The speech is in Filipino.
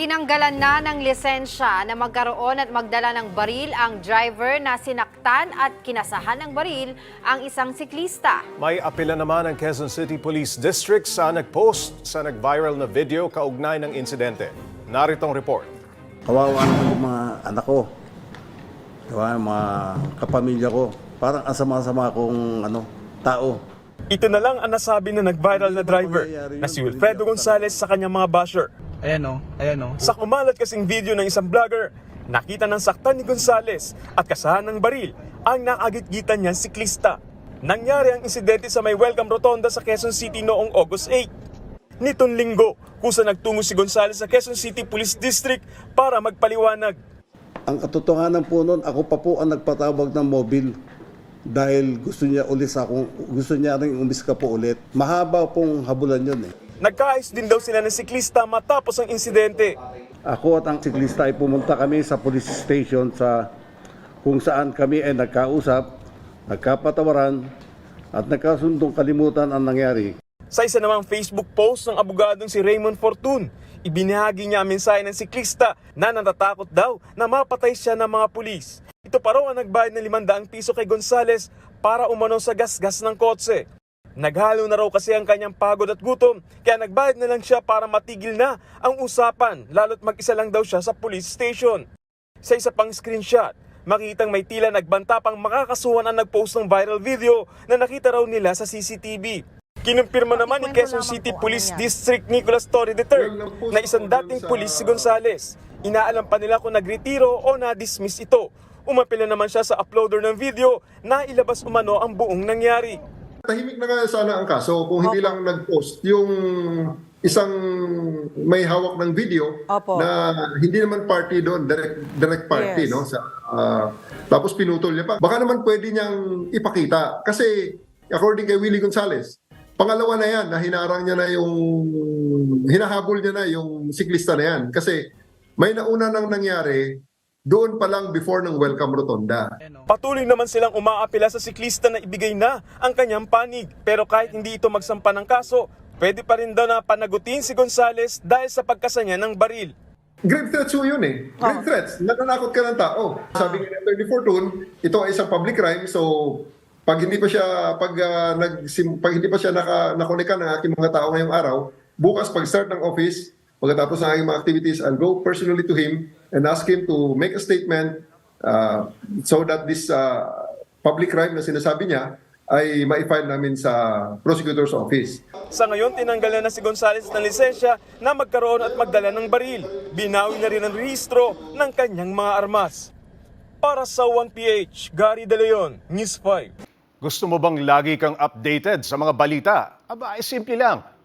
Tinanggalan na ng lisensya na magkaroon at magdala ng baril ang driver na sinaktan at kinasahan ng baril ang isang siklista. May apela naman ang Quezon City Police District sa nagpost sa nag-viral na video kaugnay ng insidente. Narito ang report. Kawawa naman yung mga anak ko. Kawawa yung mga kapamilya ko. Parang ang sama-sama kong ano, tao. Ito na lang ang nasabi ng nag-viral na driver na si Wilfredo Gonzalez sa kanyang mga basher. Ayan o, ayan o. Sa kumalat kasing video ng isang vlogger, nakita ng saktan ni Gonzales at kasahan ng baril ang nakagitgitan niyang siklista. Nangyari ang insidente sa may Welcome Rotonda sa Quezon City noong August 8. Nitong linggo, kusa nagtungo si Gonzales sa Quezon City Police District para magpaliwanag. Ang katotohanan po noon, ako pa po ang nagpatawag ng mobil dahil gusto niya ulis ako, gusto niya rin umiska po ulit. Mahaba pong habulan yun eh. Nagkaayos din daw sila ng siklista matapos ang insidente. Ako at ang siklista ay pumunta kami sa police station sa kung saan kami ay nagkausap, nagkapatawaran at nagkasundong kalimutan ang nangyari. Sa isa namang Facebook post ng abogadong si Raymond Fortun, ibinahagi niya ang mensahe ng siklista na natatakot daw na mapatay siya ng mga pulis. Ito pa raw ang nagbayad ng 500 piso kay Gonzales para umano sa gasgas ng kotse. Naghalo na raw kasi ang kanyang pagod at gutom, kaya nagbayad na lang siya para matigil na ang usapan, lalo't mag-isa lang daw siya sa police station. Sa isa pang screenshot, makitang may tila nagbanta pang makakasuhan ang nagpost ng viral video na nakita raw nila sa CCTV. Kinumpirma naman ni Quezon City Police District Nicolas Torre III na isang dating pulis si Gonzales. Inaalam pa nila kung nagretiro o na-dismiss ito. Umapila naman siya sa uploader ng video na ilabas umano ang buong nangyari. Tahimik na nga sana ang kaso kung hindi lang nag-post yung isang may hawak ng video Opo. na hindi naman party doon, direct, direct party, Yes. no? Sa, ah, tapos pinutol niya pa. Baka naman pwede niyang ipakita. Kasi according kay Willie Gonzales, pangalawa na yan na hinarang niya na yung, hinahabol niya na yung siklista na yan. Kasi may nauna nang nangyari doon pa lang before ng Welcome Rotonda. Patuloy naman silang umaapila sa siklista na ibigay na ang kanyang panig. Pero kahit hindi ito magsampa ng kaso, pwede pa rin daw na panagutin si Gonzales dahil sa pagkasa niya ng baril. Grave threats ho yun eh. Grave threats. Nananakot ka ng tao. Sabi nga ni 34 ito ay isang public crime. So, pag hindi pa siya, pag, ah, nag, pag hindi pa siya naka, nakoneka ng aking mga tao ngayong araw, bukas pag start ng office, pagkatapos ng aking mga activities, I'll go personally to him and ask him to make a statement uh, so that this uh, public crime na sinasabi niya ay ma-file namin sa prosecutor's office. Sa ngayon, tinanggalan na si Gonzales ng lisensya na magkaroon at magdala ng baril. Binawi na rin ang rehistro ng kanyang mga armas. Para sa 1PH, Gary De Leon, News 5. Gusto mo bang lagi kang updated sa mga balita? Aba, ay simple lang.